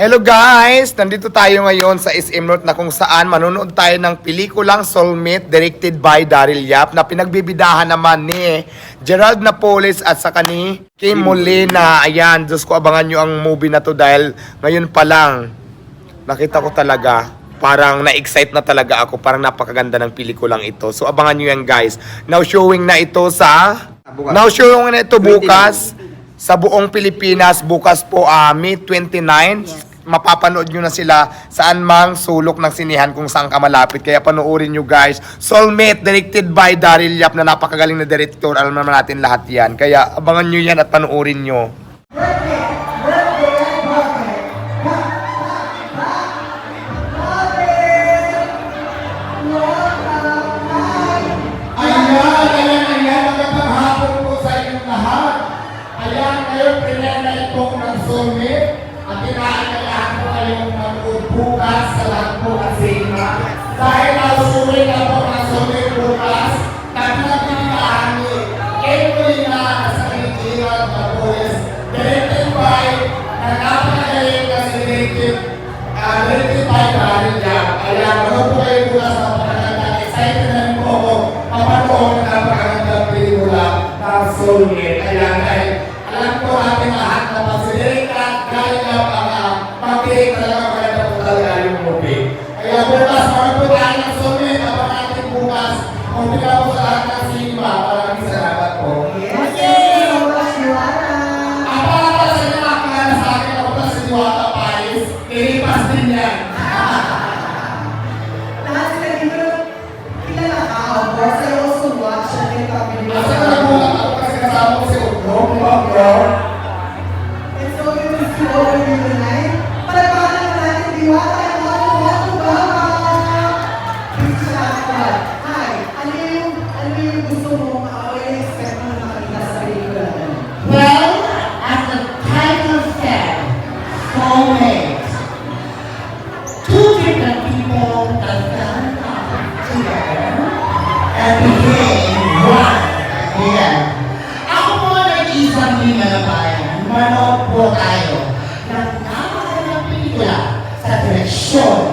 Hello guys! Nandito tayo ngayon sa SM North na kung saan manonood tayo ng pelikulang Soulmate directed by Daryl Yap na pinagbibidahan naman ni Gerald Napoles at saka ni Kim Molina. Ayan, Diyos ko abangan nyo ang movie na to dahil ngayon pa lang nakita ko talaga parang na-excite na talaga ako. Parang napakaganda ng pelikulang ito. So abangan nyo yan guys. Now showing na ito sa... Now showing na ito bukas sa buong Pilipinas. Bukas po ah, May 29. Mapapanood nyo na sila saan mang sulok ng sinihan kung saan ka malapit. Kaya panoorin nyo guys. Soulmate directed by Daryl Yap na napakagaling na director. Alam naman natin lahat yan. Kaya abangan nyo yan at panoorin nyo. Ayan, ayan, ayan. Magandang hapon po sa inyong lahat. Ng ko kayong manood bukas sa lahat po kasi na dahil nausurin na po ng summit bukas, tatlang pinakaani, Emily na sa Kinikilan na Boys, directed by na napakagaling na si Native, uh, directed by Karen Yap. Ayan, manood po kayo bukas sa napakaganda. Excited na rin po ako mapanood ng napakagandang pelikula na Soulmate. Ayan, dahil alam ko natin lahat na galing lang ang uh, mag-take talaga maganda po talaga yung movie. Kaya bukas, mga po tayo ng Soulmate, abangan natin bukas. Kung di ka po sa lahat ng cinema, maraming salamat po. Ang pangalan sa inyo, nakakilala sa akin, ako na si Diwata Paris. Ilipas din yan. Asa só.